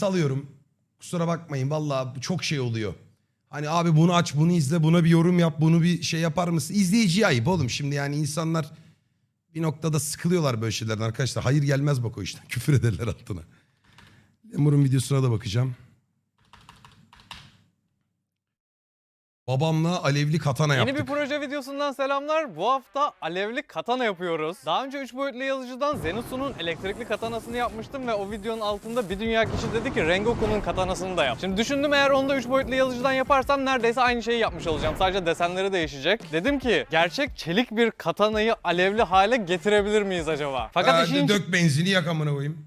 salıyorum. Kusura bakmayın vallahi çok şey oluyor. Hani abi bunu aç bunu izle buna bir yorum yap bunu bir şey yapar mısın? İzleyiciye ayıp oğlum şimdi yani insanlar bir noktada sıkılıyorlar böyle şeylerden arkadaşlar. Hayır gelmez bak o işten küfür ederler altına. Lemur'un videosuna da bakacağım. Babamla alevli katana Yeni yaptık. bir proje videosundan selamlar. Bu hafta alevli katana yapıyoruz. Daha önce 3 boyutlu yazıcıdan Zenitsu'nun elektrikli katanasını yapmıştım ve o videonun altında bir dünya kişi dedi ki Rengoku'nun katanasını da yap. Şimdi düşündüm eğer onu da 3 boyutlu yazıcıdan yaparsam neredeyse aynı şeyi yapmış olacağım. Sadece desenleri değişecek. Dedim ki gerçek çelik bir katanayı alevli hale getirebilir miyiz acaba? Fakat Hadi işin dök benzini yak amına koyayım.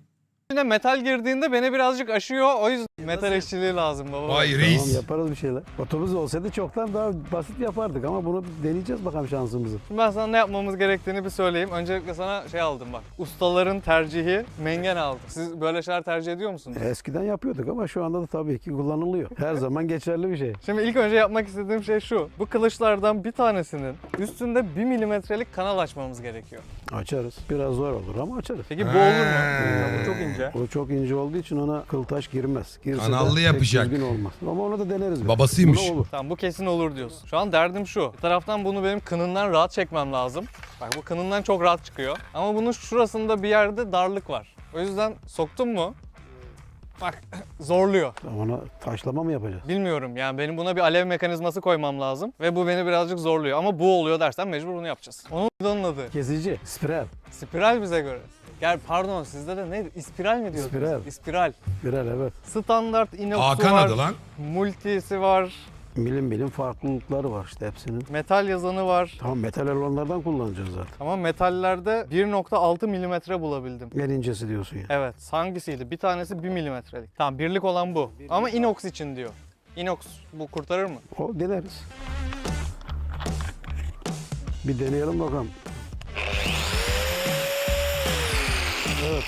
İçine metal girdiğinde beni birazcık aşıyor. O yüzden metal işçiliği lazım baba. Vay Tamam reis. yaparız bir şeyler. Otobüs olsaydı çoktan daha basit yapardık ama bunu deneyeceğiz bakalım şansımızı. Şimdi ben sana ne yapmamız gerektiğini bir söyleyeyim. Öncelikle sana şey aldım bak. Ustaların tercihi mengen aldım. Siz böyle şeyler tercih ediyor musunuz? Eskiden yapıyorduk ama şu anda da tabii ki kullanılıyor. Her zaman geçerli bir şey. Şimdi ilk önce yapmak istediğim şey şu. Bu kılıçlardan bir tanesinin üstünde 1 milimetrelik kanal açmamız gerekiyor. Açarız. Biraz zor olur ama açarız. Peki bu olur mu? Ya bu çok ince. O çok ince olduğu için ona kıltaş girmez. Girse Kanallı de pek yapacak. düzgün olmaz. Ama onu da deneriz. Babasıymış. Buna olur. Tamam bu kesin olur diyorsun. Şu an derdim şu. Bir taraftan bunu benim kınından rahat çekmem lazım. Bak bu kınından çok rahat çıkıyor. Ama bunun şurasında bir yerde darlık var. O yüzden soktum mu? Bak zorluyor. Ona taşlama mı yapacağız? Bilmiyorum yani benim buna bir alev mekanizması koymam lazım ve bu beni birazcık zorluyor ama bu oluyor dersen mecbur bunu yapacağız. Onun adı. Kesici. Spiral. Spiral bize göre. Gel pardon sizde de neydi? İspiral mi diyorsunuz? İspiral. İspiral. Spiral evet. Standart inoxu Hakan var. adı lan. Multisi var. Milim milim farklılıkları var işte hepsinin. Metal yazanı var. Tamam metal olanlardan kullanacağız zaten. Ama metallerde 1.6 milimetre bulabildim. En incesi diyorsun ya. Evet hangisiydi? Bir tanesi 1 milimetrelik. Tamam birlik olan bu. Ama inox için diyor. Inox bu kurtarır mı? O deneriz. Bir deneyelim bakalım. Evet.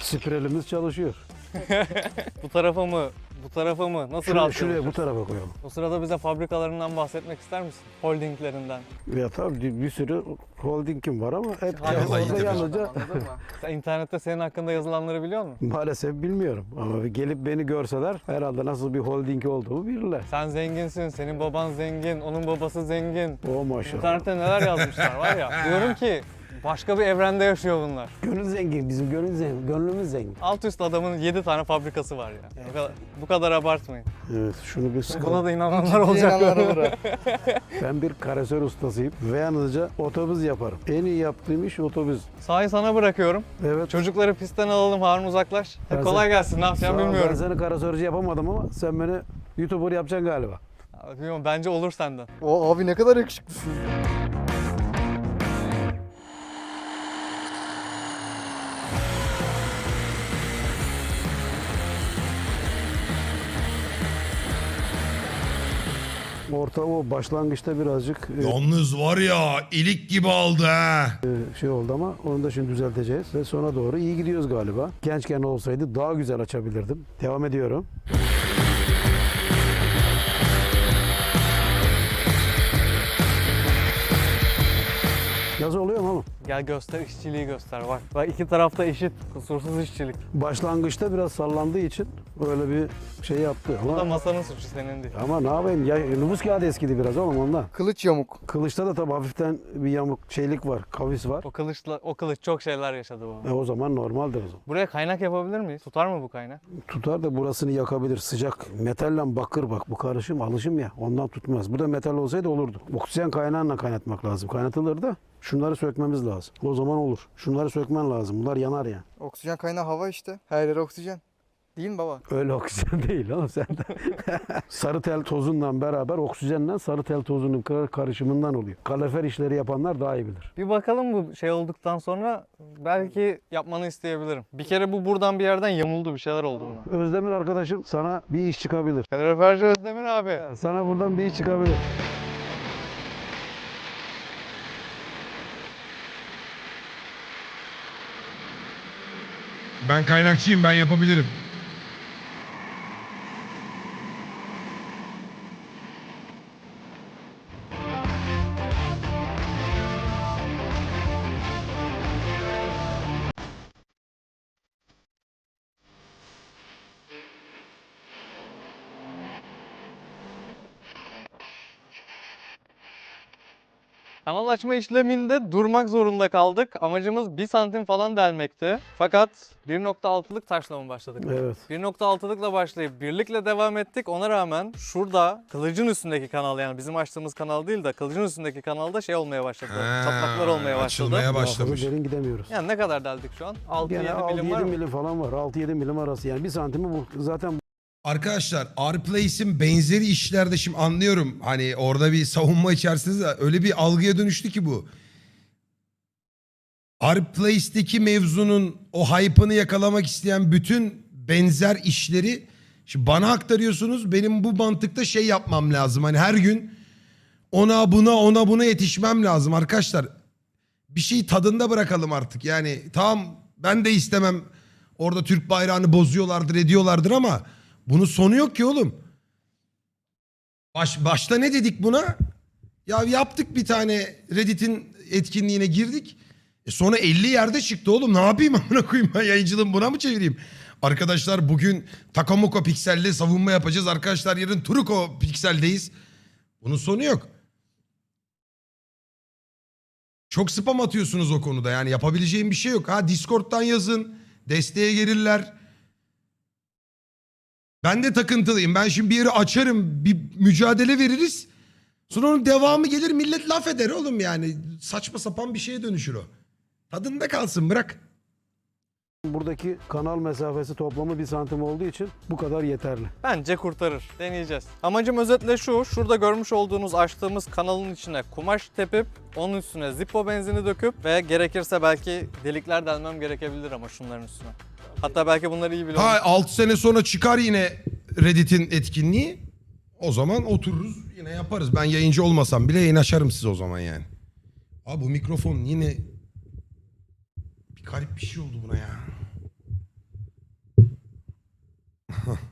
Spiralimiz çalışıyor. Bu tarafa mı? Bu tarafa mı? Nasıl Şuraya, rahat şuraya bu tarafa koyalım. O sırada bize fabrikalarından bahsetmek ister misin? Holdinglerinden. Ya tabii bir sürü holdingim var ama hep Vallahi orada yalnızca Sen internette senin hakkında yazılanları biliyor musun? maalesef bilmiyorum. Ama gelip beni görseler herhalde nasıl bir holding olduğumu bilirler. Sen zenginsin, senin baban zengin, onun babası zengin. O maşallah. İnternette neler yazmışlar var ya. Diyorum ki başka bir evrende yaşıyor bunlar. Gönül zengin, bizim gönül zengin, gönlümüz zengin. Alt üst adamın 7 tane fabrikası var ya. Bu kadar, bu kadar abartmayın. Evet, şunu bir Buna sıkalım. da inananlar olacak. Ben bir karesör ustasıyım ve yalnızca otobüs yaparım. En iyi yaptığım iş otobüs. Sahayı sana bırakıyorum. Evet. Çocukları pistten alalım Harun uzaklaş. Ben Kolay sen- gelsin ne yapacağım bilmiyorum. Ben seni karasörcü yapamadım ama sen beni YouTuber yapacaksın galiba. Bilmiyorum bence olur senden. O abi ne kadar yakışıklısın. Orta o başlangıçta birazcık e, Yalnız var ya ilik gibi aldı ha. şey oldu ama onu da şimdi düzelteceğiz. Ve sona doğru iyi gidiyoruz galiba. Gençken olsaydı daha güzel açabilirdim. Devam ediyorum. Nasıl oluyor mu oğlum? Gel göster işçiliği göster bak. Bak iki tarafta eşit kusursuz işçilik. Başlangıçta biraz sallandığı için öyle bir şey yaptı. Bu da Ama, masanın suçu senin değil. ama ne yapayım? Ya, nüfus kağıdı eskidi biraz oğlum ondan. Kılıç yamuk. Kılıçta da tabii hafiften bir yamuk şeylik var, kavis var. O kılıçla o kılıç çok şeyler yaşadı bu. E, o zaman normaldir o zaman. Buraya kaynak yapabilir miyiz? Tutar mı bu kaynak? Tutar da burasını yakabilir. Sıcak metalle bakır bak bu karışım alışım ya ondan tutmaz. Bu da metal olsaydı olurdu. Oksijen kaynağıyla kaynatmak lazım. Kaynatılır da şunları sökmemiz lazım. O zaman olur. Şunları sökmen lazım. Bunlar yanar ya. Oksijen kaynağı hava işte. Her yer oksijen. Değil mi baba? Öyle oksijen değil oğlum sen de. sarı tel tozundan beraber oksijenle sarı tel tozunun kar- karışımından oluyor. Kalorifer işleri yapanlar daha iyi bilir. Bir bakalım bu şey olduktan sonra belki yapmanı isteyebilirim. Bir kere bu buradan bir yerden yamuldu bir şeyler oldu buna. Özdemir arkadaşım sana bir iş çıkabilir. Kaloriferci Özdemir abi. Sana buradan bir iş çıkabilir. Ben kaynakçıyım ben yapabilirim. Kanal açma işleminde durmak zorunda kaldık. Amacımız 1 santim falan delmekti. Fakat 1.6'lık taşla mı başladık? Evet. 1.6'lıkla başlayıp birlikle devam ettik. Ona rağmen şurada kılıcın üstündeki kanal yani bizim açtığımız kanal değil de kılıcın üstündeki kanalda şey olmaya başladı. Çatlaklar olmaya başladı. Açılmaya başlamış. derin gidemiyoruz. Yani ne kadar deldik şu an? 6-7 Yani milim var 6-7 mı? milim falan var. 6-7 milim arası yani. Bir santimi bu. Zaten Arkadaşlar R-Place'in benzeri işlerde şimdi anlıyorum. Hani orada bir savunma içerisinde de öyle bir algıya dönüştü ki bu. R-Place'deki mevzunun o hype'ını yakalamak isteyen bütün benzer işleri şimdi bana aktarıyorsunuz. Benim bu mantıkta şey yapmam lazım. Hani her gün ona buna ona buna yetişmem lazım arkadaşlar. Bir şeyi tadında bırakalım artık. Yani tamam ben de istemem orada Türk bayrağını bozuyorlardır ediyorlardır ama bunun sonu yok ki oğlum. Baş, başta ne dedik buna? Ya yaptık bir tane Reddit'in etkinliğine girdik. E sonra 50 yerde çıktı oğlum. Ne yapayım amına koyayım ben yayıncılığımı buna mı çevireyim? Arkadaşlar bugün Takamoko Piksel'le savunma yapacağız. Arkadaşlar yarın Turuko Piksel'deyiz. Bunun sonu yok. Çok spam atıyorsunuz o konuda. Yani yapabileceğim bir şey yok. Ha Discord'dan yazın. Desteğe gelirler. Ben de takıntılıyım. Ben şimdi bir yeri açarım. Bir mücadele veririz. Sonra onun devamı gelir millet laf eder oğlum yani. Saçma sapan bir şeye dönüşür o. Tadında kalsın bırak. buradaki kanal mesafesi toplamı bir santim olduğu için bu kadar yeterli. Bence kurtarır. Deneyeceğiz. Amacım özetle şu. Şurada görmüş olduğunuz açtığımız kanalın içine kumaş tepip onun üstüne Zippo benzini döküp ve gerekirse belki delikler delmem gerekebilir ama şunların üstüne. Hatta belki bunları iyi biliyorum. Ha 6 sene sonra çıkar yine Reddit'in etkinliği. O zaman otururuz yine yaparız. Ben yayıncı olmasam bile yayın açarım size o zaman yani. Abi bu mikrofon yine bir garip bir şey oldu buna ya.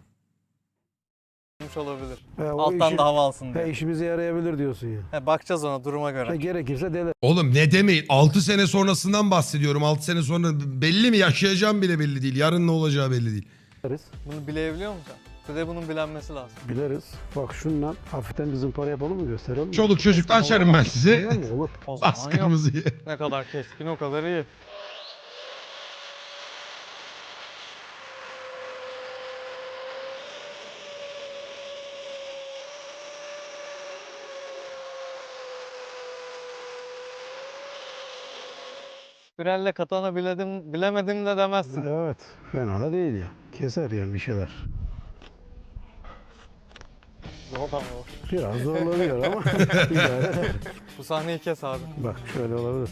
olabilir. He, o Alttan işi- da hava alsın diye. he, işimize yarayabilir diyorsun ya. He, bakacağız ona duruma göre. He, gerekirse dele. Oğlum ne demeyin 6 sene sonrasından bahsediyorum. 6 sene sonra belli mi yaşayacağım bile belli değil. Yarın ne olacağı belli değil. Bileriz. Bunu bilebiliyor musun? Bir de bunun bilenmesi lazım. Bileriz. Bak şundan hafiften bir zımpara yapalım mı gösterelim mi? Çoluk çocuktan açarım ben size. Olur. O zaman Bas yok. kırmızıyı. Ne kadar keskin o kadar iyi. Birelle katana biledim, bilemedim de demezsin. Evet. Fena da değil ya. Keser yani bir şeyler. Zor ama o. Biraz zorlanıyor ama idare eder. Bu sahneyi kes abi. Bak şöyle olabilir.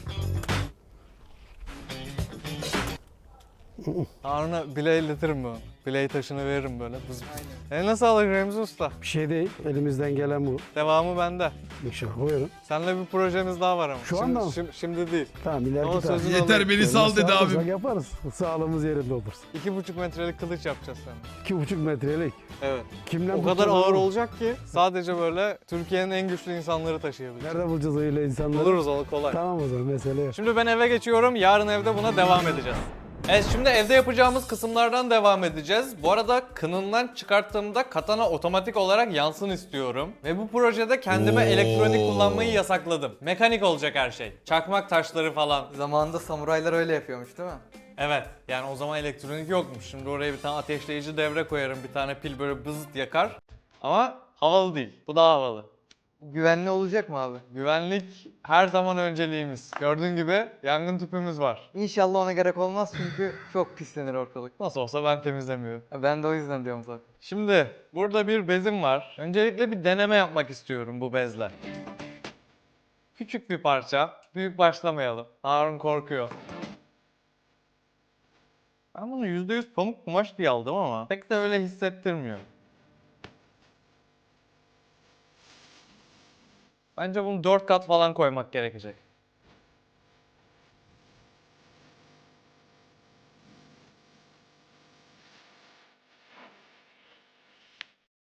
Harun'a bileği iletirim bu. Bileği taşını veririm böyle. Bız bız. Eline sağlık Remzi Usta. Bir şey değil. Elimizden gelen bu. Devamı bende. İnşallah. Buyurun. Seninle bir projemiz daha var ama. Şu anda mı? Şimdi, şimdi değil. Tamam ileriki Ama tarih. sözünü Yeter beni sal dedi Sağlarsak abim. yaparız. Sağlığımız yerinde olursun. İki buçuk metrelik kılıç yapacağız seninle. İki buçuk metrelik. Evet. Kimden O kadar ağır oğlum? olacak ki sadece böyle Türkiye'nin en güçlü insanları taşıyabilir. Nerede bulacağız öyle insanları? Buluruz o kolay. Tamam o zaman mesele yok. Şimdi ben eve geçiyorum. Yarın evde buna devam edeceğiz. Evet şimdi evde yapacağımız kısımlardan devam edeceğiz. Bu arada kınından çıkarttığımda katana otomatik olarak yansın istiyorum. Ve bu projede kendime Oo. elektronik kullanmayı yasakladım. Mekanik olacak her şey. Çakmak taşları falan. Zamanında samuraylar öyle yapıyormuş değil mi? Evet yani o zaman elektronik yokmuş. Şimdi oraya bir tane ateşleyici devre koyarım. Bir tane pil böyle bızıt yakar. Ama havalı değil. Bu daha havalı. Güvenli olacak mı abi? Güvenlik her zaman önceliğimiz. Gördüğün gibi yangın tüpümüz var. İnşallah ona gerek olmaz çünkü çok pislenir ortalık. Nasıl olsa ben temizlemiyorum. Ben de o yüzden diyorum zaten. Şimdi burada bir bezim var. Öncelikle bir deneme yapmak istiyorum bu bezle. Küçük bir parça. Büyük başlamayalım. Harun korkuyor. Ben bunu %100 pamuk kumaş diye aldım ama pek de öyle hissettirmiyor. Bence bunu 4 kat falan koymak gerekecek.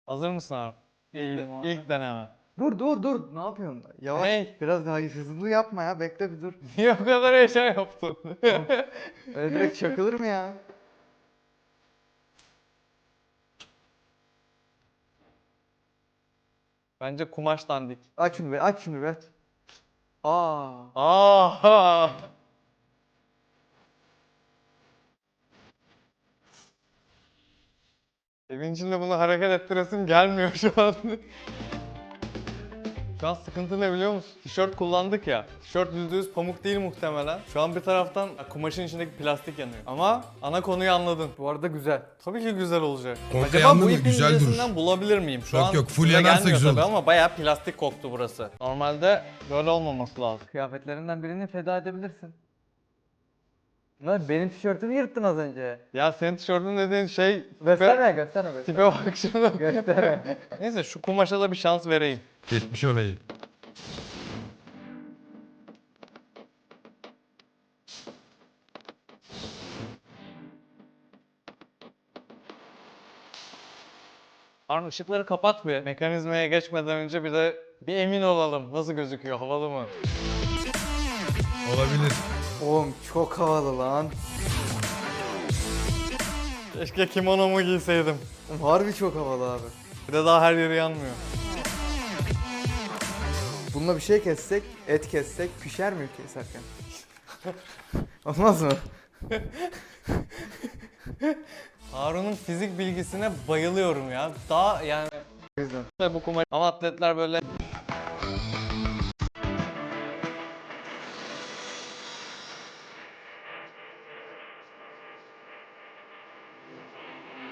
Hazır mısın Harun? Değilim abi. İlk deneme. Dur dur dur. Ne yapıyorsun? Yavaş. Hey. Biraz daha hızlı yapma ya. Bekle bir dur. Niye o kadar heyecan yaptın? Öyle direkt çakılır mı ya? Bence kumaş dandik. Aç şunu be. Aç şunu be. Aa. Aa. Evin içinde bunu hareket ettiresim gelmiyor şu an. Şu an sıkıntı ne biliyor musun? Tişört kullandık ya. Tişört %100 pamuk değil muhtemelen. Şu an bir taraftan kumaşın içindeki plastik yanıyor. Ama ana konuyu anladın. Bu arada güzel. Tabii ki güzel olacak. Konka Acaba bu mı? ipin Güzel durur. incesinden bulabilir miyim? Şu Yok, an yok, full size yanarsa gelmiyor güzel tabii olur. Ama bayağı plastik koktu burası. Normalde böyle olmaması lazım. Kıyafetlerinden birini feda edebilirsin. Lan benim tişörtümü yırttın az önce. Ya senin tişörtün dediğin şey... Gösterme gösterme gösterme. Tipe bak şuna. Gösterme. Neyse şu kumaşa da bir şans vereyim. Geçmiş orayı. Harun ışıkları kapat bir. Mekanizmaya geçmeden önce bir de bir emin olalım. Nasıl gözüküyor? Havalı mı? Olabilir. Oğlum çok havalı lan. Keşke kimonomu giyseydim. Oğlum Harbi çok havalı abi. Bir de daha her yeri yanmıyor. Bununla bir şey kessek, et kessek pişer mi keserken? Olmaz mı? Harun'un fizik bilgisine bayılıyorum ya. Daha yani O yüzden. Bu kumaş ama atletler böyle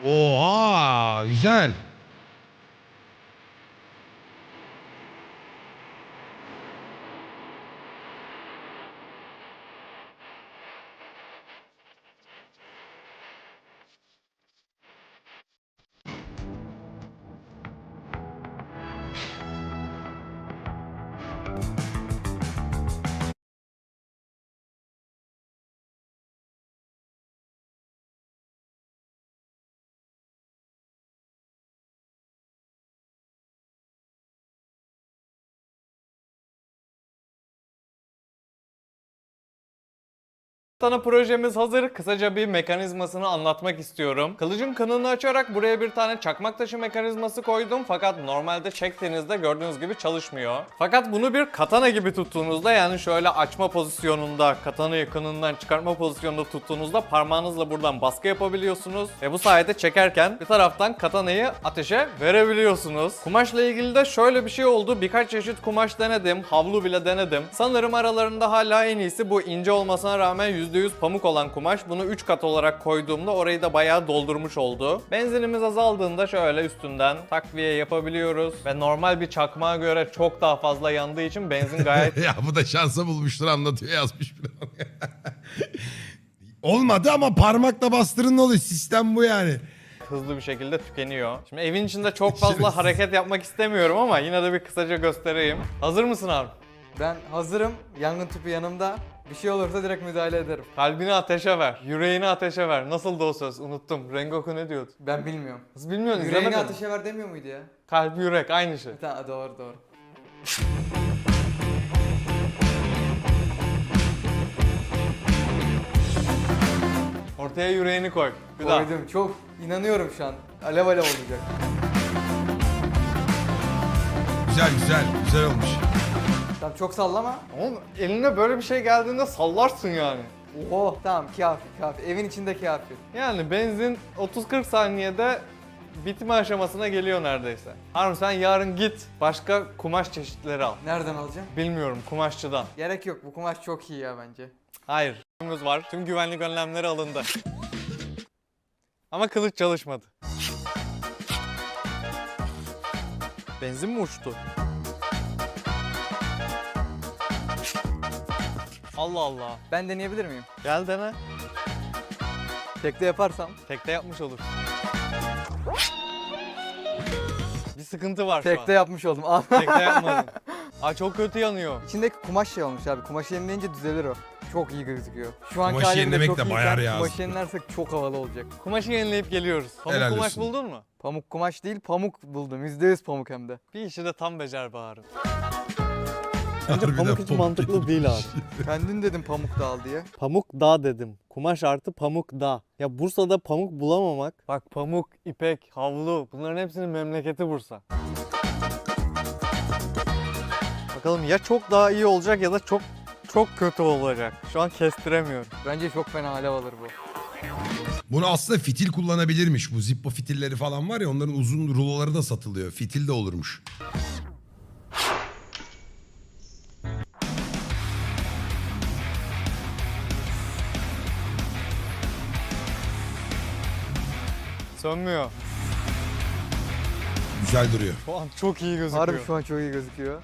Oha güzel. Tane projemiz hazır. Kısaca bir mekanizmasını anlatmak istiyorum. Kılıcın kanını açarak buraya bir tane çakmak taşı mekanizması koydum. Fakat normalde çektiğinizde gördüğünüz gibi çalışmıyor. Fakat bunu bir katana gibi tuttuğunuzda yani şöyle açma pozisyonunda, katana yakınından çıkartma pozisyonunda tuttuğunuzda parmağınızla buradan baskı yapabiliyorsunuz. Ve bu sayede çekerken bir taraftan katanayı ateşe verebiliyorsunuz. Kumaşla ilgili de şöyle bir şey oldu. Birkaç çeşit kumaş denedim. Havlu bile denedim. Sanırım aralarında hala en iyisi bu ince olmasına rağmen %100 pamuk olan kumaş. Bunu 3 kat olarak koyduğumda orayı da bayağı doldurmuş oldu. Benzinimiz azaldığında şöyle üstünden takviye yapabiliyoruz. Ve normal bir çakmağa göre çok daha fazla yandığı için benzin gayet ya bu da şansa bulmuştur anlatıyor yazmış bir adam. Olmadı ama parmakla bastırın ne oluyor? Sistem bu yani. hızlı bir şekilde tükeniyor. Şimdi evin içinde çok fazla hareket yapmak istemiyorum ama yine de bir kısaca göstereyim. Hazır mısın abi? Ben hazırım. Yangın tüpü yanımda. Bir şey olursa direkt müdahale ederim. Kalbini ateşe ver, yüreğini ateşe ver. Nasıl da o söz? Unuttum. Rengoku ne diyordu? Ben bilmiyorum. Nasıl bilmiyorsun? Yüreğini izlemedin mi? ateşe ver demiyor muydu ya? Kalp, yürek aynı şey. Tamam doğru doğru. Ortaya yüreğini koy. Bir daha. Koydum. Çok inanıyorum şu an. Alev alev olacak. Güzel güzel güzel olmuş. Tamam çok sallama. Oğlum eline böyle bir şey geldiğinde sallarsın yani. Oho tamam kafi kafi. Evin içinde kafi. Yani benzin 30-40 saniyede bitme aşamasına geliyor neredeyse. Harun sen yarın git başka kumaş çeşitleri al. Nereden alacağım? Bilmiyorum kumaşçıdan. Gerek yok. Bu kumaş çok iyi ya bence. Hayır. Var. Tüm güvenlik önlemleri alındı. Ama kılıç çalışmadı. Benzin mi uçtu? Allah Allah. Ben deneyebilir miyim? Gel dene. Tekte yaparsam. Tekte yapmış olur. Bir sıkıntı var şu Tekte an. yapmış oldum. Al. Tekte yapmadın. Aa çok kötü yanıyor. İçindeki kumaş şey olmuş abi. Kumaşı yenileyince düzelir o. Çok iyi gözüküyor. Şu an Kumaşı yenilemek de bayar ya. Kumaşı yenilersek çok havalı olacak. Kumaşı yenileyip geliyoruz. Pamuk Helal kumaş olsun. buldun mu? Pamuk kumaş değil pamuk buldum. %100 pamuk hem de. Bir işi de tam becer Bahar'ım. Harbiden pamuk hiç mantıklı değil abi. Kendin dedim pamuk da al diye. Pamuk dağ dedim. Kumaş artı pamuk dağ. Ya Bursa'da pamuk bulamamak. Bak pamuk, ipek, havlu bunların hepsinin memleketi Bursa. Bak Bakalım ya çok daha iyi olacak ya da çok çok kötü olacak. Şu an kestiremiyorum. Bence çok fena alev alır bu. Bunu aslında fitil kullanabilirmiş. Bu Zippo fitilleri falan var ya onların uzun ruloları da satılıyor. Fitil de olurmuş. Sönmüyor. Güzel duruyor. Şu an çok iyi gözüküyor. Harbi şu an çok iyi gözüküyor.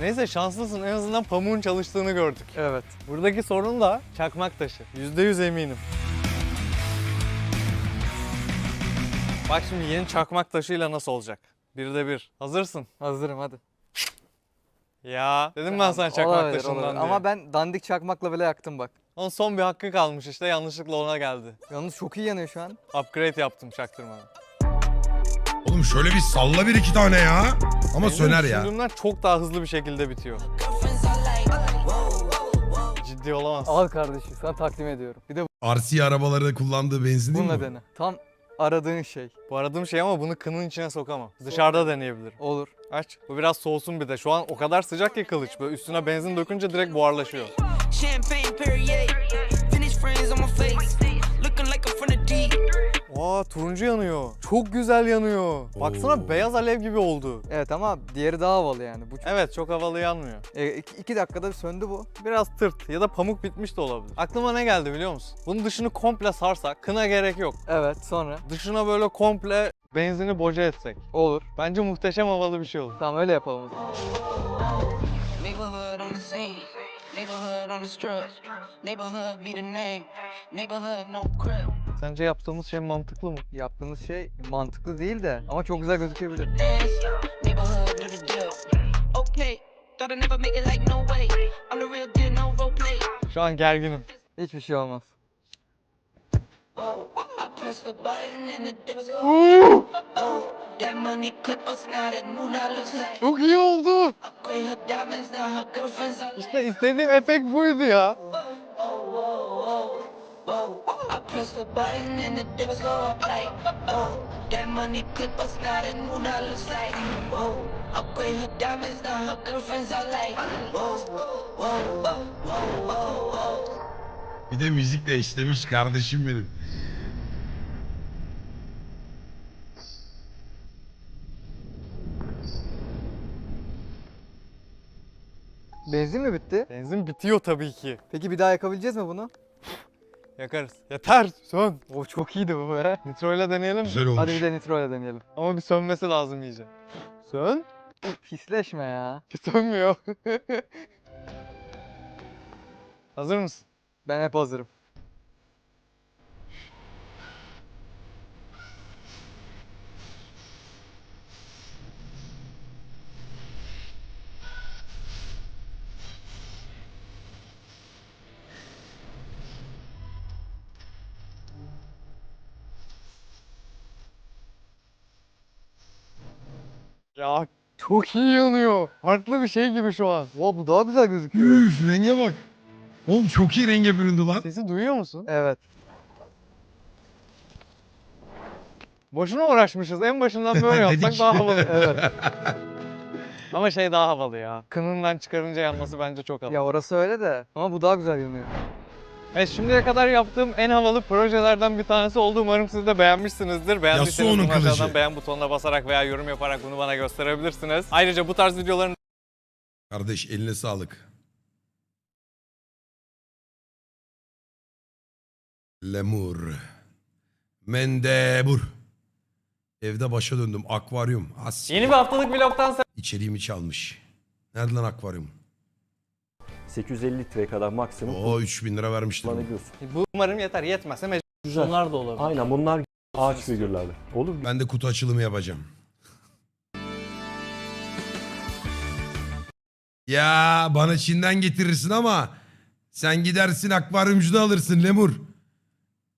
Neyse şanslısın en azından pamuğun çalıştığını gördük. Evet. Buradaki sorun da çakmak taşı. %100 eminim. Bak şimdi yeni çakmak taşıyla nasıl olacak? Bir de bir. Hazırsın. Hazırım hadi. Ya dedim ben sana çakmak Olabilir, taşından olabilir. diye. Ama ben dandik çakmakla bile yaktım bak. Onun son bir hakkı kalmış işte yanlışlıkla ona geldi. Yalnız çok iyi yanıyor şu an. Upgrade yaptım çaktırmadan. Oğlum şöyle bir salla bir iki tane ya. Ama Benim söner ya. düşündüğümden çok daha hızlı bir şekilde bitiyor. Ciddi olamazsın. Al kardeşim sana takdim ediyorum. Bir de RC arabaları kullandığı benzin değil mi? bununla bu? dene. Tam aradığın şey. Bu aradığım şey ama bunu kının içine sokamam. Dışarıda deneyebilirim. Olur. Aç. Bu biraz soğusun bir de. Şu an o kadar sıcak ki kılıç. Böyle üstüne benzin dökünce direkt buharlaşıyor. Champagne Perrier, finish friends on my face, looking like I'm from the deep. Aa turuncu yanıyor. Çok güzel yanıyor. Baksana Oo. beyaz alev gibi oldu. Evet ama diğeri daha havalı yani. Bu Evet çok havalı yanmıyor. e, iki, iki dakikada söndü bu. Biraz tırt ya da pamuk bitmiş de olabilir. Aklıma ne geldi biliyor musun? Bunun dışını komple sarsak kına gerek yok. Evet sonra. Dışına böyle komple benzini boca etsek. Olur. Bence muhteşem havalı bir şey olur. Tamam öyle yapalım o zaman. Neighborhood on the strip, neighborhood be the name, neighborhood no crib. Sence yaptığımız şey mantıklı mı? Yaptığınız şey mantıklı değil de ama çok güzel gözükebilir. Şu an gerginim. Hiçbir şey olmaz. Çok iyi oldu. İşte istediğim efekt buydu ya. I press the button and the dips Benzin mi bitti? Benzin bitiyor tabii ki. Peki bir daha yakabileceğiz mi bunu? Yakarız. Yeter. Sön. O çok iyiydi bu be. Nitro ile deneyelim mi? Güzel olmuş. Hadi bir de nitro ile deneyelim. Ama bir sönmesi lazım iyice. Sön. Pisleşme ya. Sönmüyor. Hazır mısın? Ben hep hazırım. Ya çok iyi yanıyor. Farklı bir şey gibi şu an. Wow, bu daha güzel gözüküyor. Üf renge bak. Oğlum çok iyi renge büründü lan. Sesi duyuyor musun? evet. Boşuna uğraşmışız. En başından böyle yapsak Dedik. daha havalı. evet. Ama şey daha havalı ya. Kınından çıkarınca yanması bence çok havalı. Ya orası öyle de ama bu daha güzel yanıyor. Evet şimdiye kadar yaptığım en havalı projelerden bir tanesi oldu. Umarım siz de beğenmişsinizdir. Beğendiyseniz Yasuo'nun aşağıdan beğen butonuna basarak veya yorum yaparak bunu bana gösterebilirsiniz. Ayrıca bu tarz videoların Kardeş eline sağlık. Lemur. Mendebur. Evde başa döndüm. Akvaryum. As. yeni bir haftalık vlogtan İçeriğimi çalmış. Nerede lan akvaryum? 850 litreye kadar maksimum Oo 3000 lira vermiştim. kullanabiliyorsun. bu umarım yeter. Yetmezse mecbur. Güzel. Bunlar da olabilir. Aynen bunlar ağaç figürlerde. Olur mu? Ben de kutu açılımı yapacağım. Ya bana Çin'den getirirsin ama sen gidersin akvaryumcuda alırsın Lemur.